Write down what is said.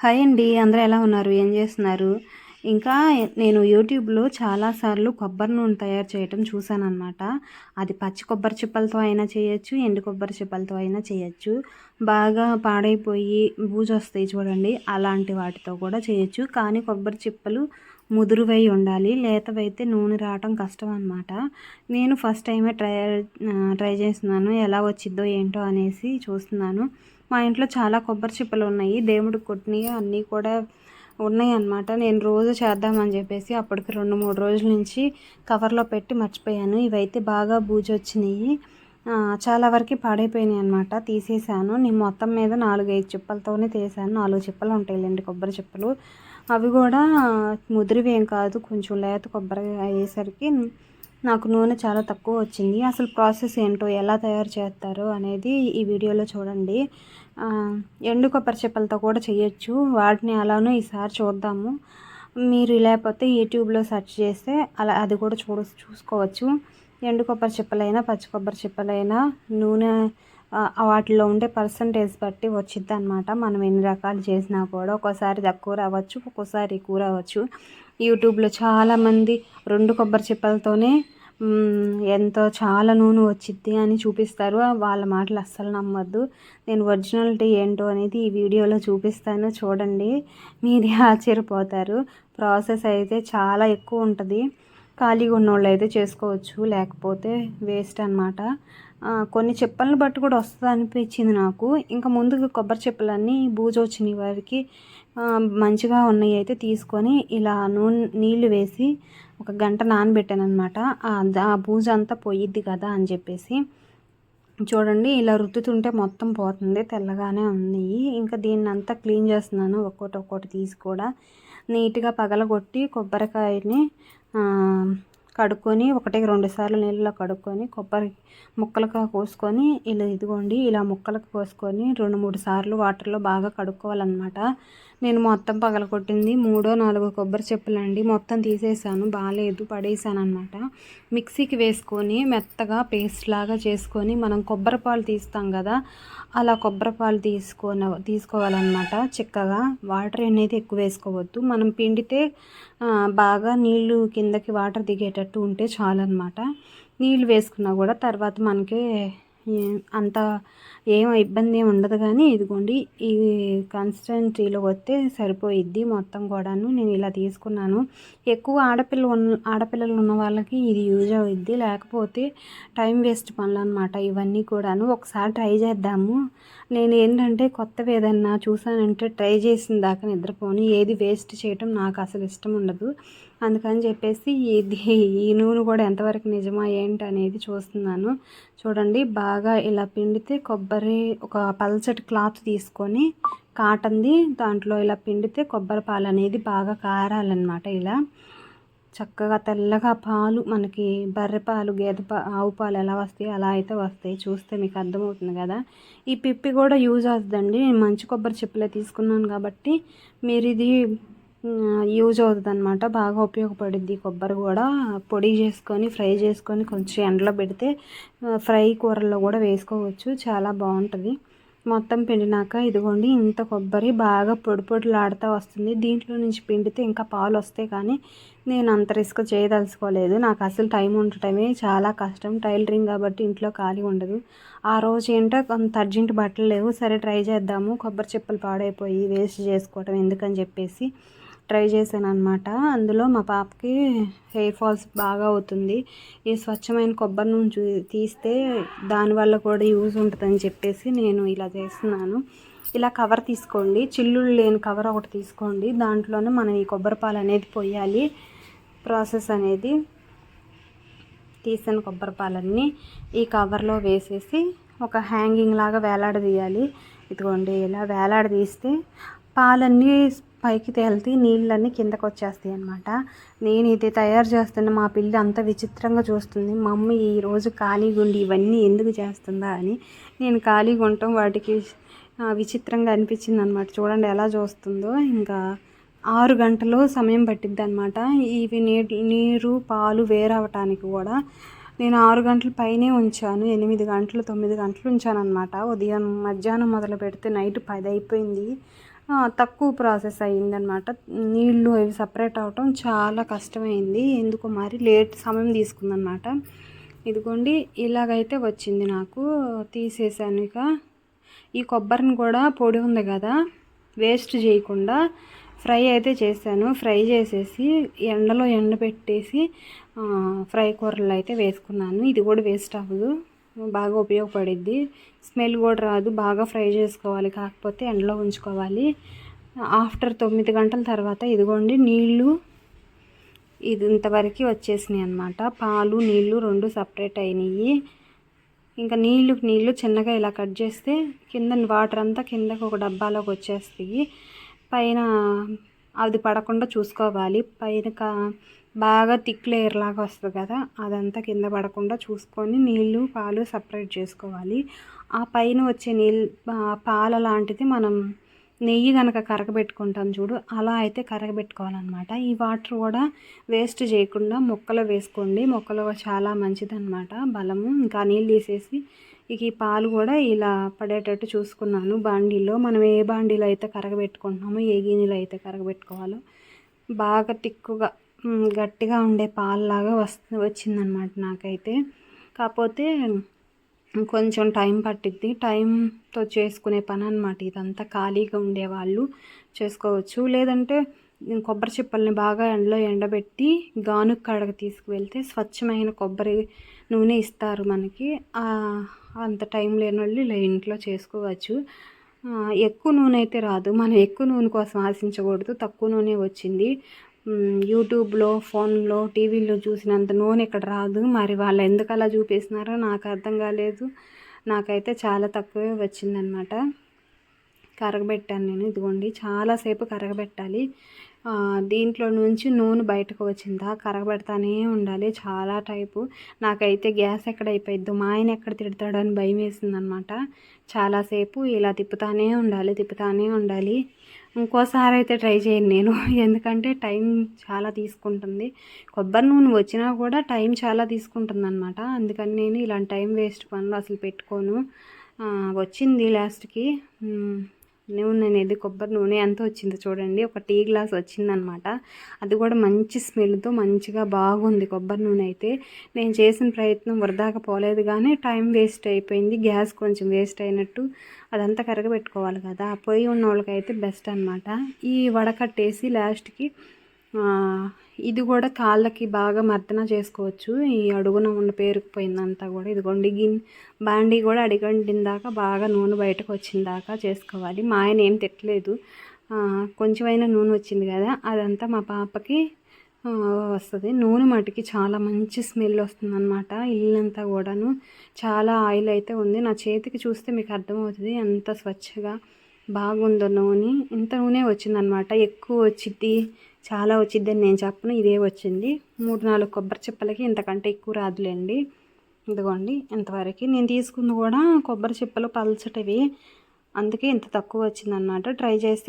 Hi అండి అందరూ ఎలా ఉన్నారు? ఏం చేస్తున్నారు? ఇంకా నేను యూట్యూబ్లో చాలాసార్లు కొబ్బరి నూనె తయారు చేయటం చూశాను అనమాట అది పచ్చి కొబ్బరి చిప్పలతో అయినా చేయొచ్చు ఎండు కొబ్బరి చిప్పలతో అయినా చేయొచ్చు. బాగా పాడైపోయి బూజు వస్తాయి చూడండి అలాంటి వాటితో కూడా చేయొచ్చు. కానీ కొబ్బరి చిప్పలు ముదురువై ఉండాలి లేతవైతే నూనె రావటం కష్టం అనమాట నేను ఫస్ట్ టైమే ట్రై ట్రై చేస్తున్నాను ఎలా వచ్చిద్దో ఏంటో అనేసి చూస్తున్నాను. మా ఇంట్లో చాలా కొబ్బరి చిప్పలు ఉన్నాయి దేవుడికి కొట్టినవి అన్నీ కూడా ఉన్నాయి అన్నమాట నేను రోజు చేద్దామని చెప్పేసి అప్పటికి రెండు మూడు రోజుల నుంచి కవర్లో పెట్టి మర్చిపోయాను. ఇవైతే బాగా బూజు వచ్చినాయి చాలా వరకు పాడైపోయినాయి అనమాట తీసేసాను నేను మొత్తం మీద నాలుగు ఐదు చిప్పలతోనే తీసాను. నాలుగు చిప్పలు ఉంటాయిలేండి కొబ్బరి చిప్పలు. అవి కూడా ముదిరివేం కాదు. కొంచెం లేత కొబ్బరి అయ్యేసరికి నాకు నూనె చాలా తక్కువ వచ్చింది. అసలు ప్రాసెస్ ఏంటో ఎలా తయారు చేస్తారు అనేది ఈ వీడియోలో చూడండి. ఎండు కొబ్బరి చెప్పలతో కూడా చేయొచ్చు. వాటిని అలానూ ఈసారి చూద్దాము. మీరు లేకపోతే యూట్యూబ్లో సెర్చ్ చేస్తే అలా అది కూడా చూడ చూసుకోవచ్చు. ఎండు కొబ్బరి చెప్పలైనా పచ్చి కొబ్బరి చెప్పలైనా నూనె వాటిలో ఉండే పర్సంటేజ్ బట్టి వచ్చిద్ది అనమాట మనం ఎన్ని రకాలు చేసినా కూడా ఒక్కోసారి తక్కువ రావచ్చు ఒక్కోసారి ఎక్కువ రావచ్చు యూట్యూబ్లో చాలామంది రెండు కొబ్బరి చిప్పలతోనే ఎంతో చాలా నూనె వచ్చిద్ది అని చూపిస్తారు. వాళ్ళ మాటలు అస్సలు నమ్మద్దు. నేను ఒరిజినాలిటీ ఏంటో అనేది ఈ వీడియోలో చూపిస్తాను. చూడండి. మీరే ఆశ్చర్యపోతారు. ప్రాసెస్ అయితే చాలా ఎక్కువ ఉంటుంది. ఖాళీగా ఉన్నోళ్ళు అయితే చేసుకోవచ్చు లేకపోతే వేస్ట్ అనమాట కొన్ని చెప్పలను బట్టి కూడా వస్తుంది అనిపించింది నాకు. ఇంకా ముందుగా కొబ్బరి చెప్పలన్నీ బూజు వచ్చినాయి వారికి మంచిగా ఉన్నాయి అయితే తీసుకొని ఇలా నూనె నీళ్ళు వేసి ఒక గంట నానబెట్టాను అనమాట ఆ బూజు అంతా పోయిద్ది కదా అని చెప్పేసి. చూడండి ఇలా రుద్దుతుంటే మొత్తం పోతుంది తెల్లగానే ఉన్నాయి ఇంకా దీన్ని అంతా క్లీన్ చేస్తున్నాను ఒక్కోటి ఒక్కోటి తీసి కూడా. నీట్గా పగలగొట్టి కొబ్బరికాయని కడుక్కొని ఒకటికి రెండు సార్లు నీళ్ళలో కడుక్కొని కొబ్బరి ముక్కలుగా కోసుకొని ఇలా ఇదిగోండి ఇలా ముక్కలకు కోసుకొని రెండు మూడు సార్లు వాటర్లో బాగా కడుక్కోవాలన్నమాట. నేను మొత్తం పగలగొట్టింది మూడో నాలుగో కొబ్బరి చెప్పులండి. మొత్తం తీసేసాను బాగాలేదు పడేసాను అనమాట మిక్సీకి వేసుకొని మెత్తగా పేస్ట్ లాగా చేసుకొని మనం కొబ్బరి పాలు తీస్తాం కదా అలా కొబ్బరి పాలు తీసుకొని తీసుకోవాలన్నమాట. చిక్కగా. వాటర్ అనేది ఎక్కువ వేసుకోవద్దు. మనం పిండితే బాగా నీళ్ళు కిందకి వాటర్ దిగేటట్టు ఉంటే చాలన్నమాట. నీళ్ళు వేసుకున్నా కూడా తర్వాత మనకి అంత ఏం ఇబ్బంది ఏమి ఉండదు కానీ ఇదిగోండి ఈ కన్సిస్టెన్సీలో వస్తే సరిపోయిద్ది మొత్తం కూడాను. నేను ఇలా తీసుకున్నాను. ఎక్కువ ఆడపిల్ల ఉన్న ఆడపిల్లలు ఉన్న వాళ్ళకి ఇది యూజ్ అవుద్ది. లేకపోతే టైం వేస్ట్ పనులు అనమాట ఇవన్నీ కూడాను. ఒకసారి ట్రై చేద్దాము. నేను ఏంటంటే కొత్తవి ఏదన్నా చూసానంటే ట్రై చేసిన దాకా నిద్రపోని. ఏది వేస్ట్ చేయటం నాకు అసలు ఇష్టం ఉండదు. అందుకని చెప్పేసి ఇది ఈ నూనె కూడా ఎంతవరకు నిజమా ఏంటి అనేది చూస్తున్నాను. చూడండి బాగా ఇలా పిండితే కొబ్బరి ఒక పల్చటి క్లాత్ తీసుకొని కాటన్ది దాంట్లో ఇలా పిండితే కొబ్బరి పాలు అనేది బాగా కారాలన్నమాట ఇలా. చక్కగా తెల్లగా పాలు మనకి బర్రె పాలు గేదె పా ఆవు పాలు ఎలా వస్తాయి అలా అయితే వస్తాయి. చూస్తే మీకు అర్థమవుతుంది కదా. ఈ పిప్పి కూడా యూజ్ అవుతుందండి. నేను మంచి కొబ్బరి చెప్పులే తీసుకున్నాను కాబట్టి మీరు ఇది యూజ్ అవుతుంది అనమాట బాగా ఉపయోగపడుద్ది కొబ్బరి కూడా. పొడి చేసుకొని ఫ్రై చేసుకొని కొంచెం ఎండలో పెడితే ఫ్రై కూరల్లో కూడా వేసుకోవచ్చు. చాలా బాగుంటుంది. మొత్తం పిండినాక ఇదిగోండి ఇంత కొబ్బరి బాగా పొడి పొడిలాడుతూ వస్తుంది. దీంట్లో నుంచి పిండితే ఇంకా పాలు వస్తాయి కానీ నేను అంత రిస్క్ చేయదలుచుకోలేదు. నాకు అసలు టైం ఉండటమే చాలా కష్టం. టైలరింగ్ కాబట్టి ఇంట్లో ఖాళీ ఉండదు. ఆ రోజు ఏంటో కొంత అర్జెంట్ బట్టలు లేవు. సరే ట్రై చేద్దాము. కొబ్బరి చెప్పులు పాడైపోయి వేస్ట్ చేసుకోవటం ఎందుకని చెప్పేసి ట్రై చేశాను అనమాట అందులో మా పాపకి హెయిర్ ఫాల్స్ బాగా అవుతుంది. ఈ స్వచ్ఛమైన కొబ్బరి నుంచి తీస్తే దానివల్ల కూడా యూజ్ ఉంటుందని చెప్పేసి నేను ఇలా చేస్తున్నాను. ఇలా కవర్ తీసుకోండి. చిల్లులు లేని కవర్ ఒకటి తీసుకోండి. దాంట్లోనే మనం ఈ కొబ్బరి పాలు అనేది పోయాలి. ప్రాసెస్ అనేది తీసిన కొబ్బరి పాలన్నీ ఈ కవర్లో వేసేసి ఒక హ్యాంగింగ్ లాగా వేలాడదీయాలి. ఇదిగోండి ఇలా వేలాడదీస్తే పాలన్నీ పైకి తేలితే నీళ్ళన్నీ కిందకు వచ్చేస్తాయి అనమాట నేను ఇది తయారు చేస్తున్న మా పిల్లి అంత విచిత్రంగా చూస్తుంది. మా మమ్మీ ఈరోజు ఖాళీగా ఉండి ఇవన్నీ ఎందుకు చేస్తుందా అని. నేను ఖాళీగా ఉండటం వాటికి విచిత్రంగా అనిపించింది అనమాట చూడండి ఎలా చూస్తుందో. ఇంకా ఆరు గంటలు సమయం పట్టిద్ది అనమాట ఇవి నీటి నీరు పాలు వేరవటానికి కూడా నేను ఆరు గంటల పైనే ఉంచాను. ఎనిమిది గంటలు తొమ్మిది గంటలు ఉంచాను అనమాట ఉదయం మధ్యాహ్నం మొదలు పెడితే నైట్ పది అయిపోయింది. తక్కువ ప్రాసెస్ అయ్యిందనమాట నీళ్ళు అవి సపరేట్ అవటం చాలా కష్టమైంది. ఎందుకో మరి లేట్ సమయం తీసుకుందనమాట ఇదిగోండి ఇలాగైతే వచ్చింది నాకు. తీసేసాను ఇక. ఈ కొబ్బరిని కూడా పొడి ఉంది కదా వేస్ట్ చేయకుండా ఫ్రై అయితే చేశాను. ఫ్రై చేసేసి ఎండలో ఎండబెట్టేసి పెట్టేసి ఫ్రై కూరలు అయితే వేసుకున్నాను. ఇది కూడా వేస్ట్ అవ్వదు. బాగా ఉపయోగపడిద్ది. స్మెల్ కూడా రాదు. బాగా ఫ్రై చేసుకోవాలి. కాకపోతే ఎండలో ఉంచుకోవాలి. ఆఫ్టర్ తొమ్మిది గంటల తర్వాత ఇదిగోండి నీళ్ళు ఇది ఇంతవరకు వచ్చేసినాయి అనమాట పాలు నీళ్ళు రెండు సపరేట్ అయినాయి. ఇంకా నీళ్ళు నీళ్ళు చిన్నగా ఇలా కట్ చేస్తే కింద వాటర్ అంతా కిందకి ఒక డబ్బాలోకి వచ్చేస్తాయి. పైన అది పడకుండా చూసుకోవాలి. పైన కా- బాగా థిక్ లేయర్ లాగా వస్తుంది కదా అదంతా కింద పడకుండా చూసుకొని నీళ్ళు పాలు సపరేట్ చేసుకోవాలి. ఆ పైన వచ్చే నీళ్ళు పాల లాంటిది మనం నెయ్యి కనుక కరగబెట్టుకుంటాం చూడు అలా అయితే కరగబెట్టుకోవాలన్నమాట. ఈ వాటర్ కూడా వేస్ట్ చేయకుండా మొక్కలో వేసుకోండి. మొక్కలో చాలా మంచిదన్నమాట బలము. ఇంకా నీళ్ళు తీసేసి ఇక ఈ పాలు కూడా ఇలా పడేటట్టు చూసుకున్నాను. బాండీలో మనం ఏ బాండీలో అయితే కరగబెట్టుకుంటున్నామో ఏ గిన్నెలో అయితే కరగబెట్టుకోవాలో బాగా తిక్కుగా గట్టిగా ఉండే పాలలాగా వస్తు వచ్చిందనమాట నాకైతే. కాకపోతే కొంచెం టైం పట్టిద్ది. టైంతో చేసుకునే పని అనమాట ఇదంతా. ఖాళీగా ఉండేవాళ్ళు చేసుకోవచ్చు. లేదంటే కొబ్బరి చిప్పల్ని బాగా ఎండలో ఎండబెట్టి గానుగ కాడకు తీసుకువెళ్తే స్వచ్ఛమైన కొబ్బరి నూనె ఇస్తారు మనకి. అంత టైం లేని వాళ్ళు ఇలా ఇంట్లో చేసుకోవచ్చు. ఎక్కువ నూనె అయితే రాదు. మనం ఎక్కువ నూనె కోసం ఆశించకూడదు. తక్కువ నూనె వచ్చింది. యూట్యూబ్లో ఫోన్లో టీవీలో చూసినంత నూనె ఇక్కడ రాదు. మరి వాళ్ళు ఎందుకు అలా చూపిస్తున్నారో నాకు అర్థం కాలేదు. నాకైతే చాలా తక్కువే వచ్చిందనమాట కరగబెట్టాను నేను ఇదిగోండి. చాలాసేపు కరగబెట్టాలి. దీంట్లో నుంచి నూనె బయటకు వచ్చిందా? కరగబెడతానే ఉండాలి. చాలా టైపు. నాకైతే గ్యాస్ ఎక్కడ అయిపోయిద్దు మా ఆయన ఎక్కడ తిడతాడని భయం వేసిందనమాట. చాలాసేపు ఇలా తిప్పుతానే ఉండాలి తిప్పుతానే ఉండాలి. ఇంకోసారి అయితే ట్రై చేయను నేను. ఎందుకంటే టైం చాలా తీసుకుంటుంది. కొబ్బరి నూనె వచ్చినా కూడా టైం చాలా తీసుకుంటుంది అనమాట అందుకని నేను ఇలాంటి టైం వేస్ట్ పనులు అసలు పెట్టుకోను. వచ్చింది లాస్ట్కి. నూనె అనేది కొబ్బరి నూనె ఎంత వచ్చిందో చూడండి. ఒక టీ గ్లాస్ వచ్చిందనమాట. అది కూడా మంచి స్మెల్తో మంచిగా బాగుంది కొబ్బరి నూనె అయితే. నేను చేసిన ప్రయత్నం వృధాగా పోలేదు కానీ టైం వేస్ట్ అయిపోయింది. గ్యాస్ కొంచెం వేస్ట్ అయినట్టు అదంతా కరగబెట్టుకోవాలి కదా. పొయ్యి ఉన్న వాళ్ళకైతే బెస్ట్ అనమాట ఈ వడకట్టేసి లాస్ట్కి ఇది కూడా కాళ్ళకి బాగా మర్దన చేసుకోవచ్చు. ఈ అడుగున ఉన్న పేరుకుపోయిందంతా కూడా. ఇదిగోండి గిన్ బాండీ కూడా అడిగంటిన దాకా బాగా నూనె బయటకు వచ్చిన దాకా చేసుకోవాలి. మా ఆయన ఏం తిట్టలేదు. కొంచెమైనా నూనె వచ్చింది కదా అదంతా మా పాపకి వస్తుంది. నూనె మటుకి చాలా మంచి స్మెల్ వస్తుంది అనమాట ఇల్లంతా కూడాను. చాలా ఆయిల్ అయితే ఉంది. నా చేతికి చూస్తే మీకు అర్థమవుతుంది. ఎంత స్వచ్ఛగా బాగుందో నూనె? ఇంత నూనె వచ్చిందనమాట ఎక్కువ వచ్చిద్ది చాలా వచ్చిద్దని నేను చెప్పను. ఇదే వచ్చింది. మూడు నాలుగు కొబ్బరి చిప్పలకి ఇంతకంటే ఎక్కువ రాదులేండి. ఇదిగోండి ఇంతవరకు నేను తీసుకుంది కూడా కొబ్బరి చిప్పలు పల్చటివి. అందుకే ఇంత తక్కువ వచ్చిందనమాట ట్రై చేస్తే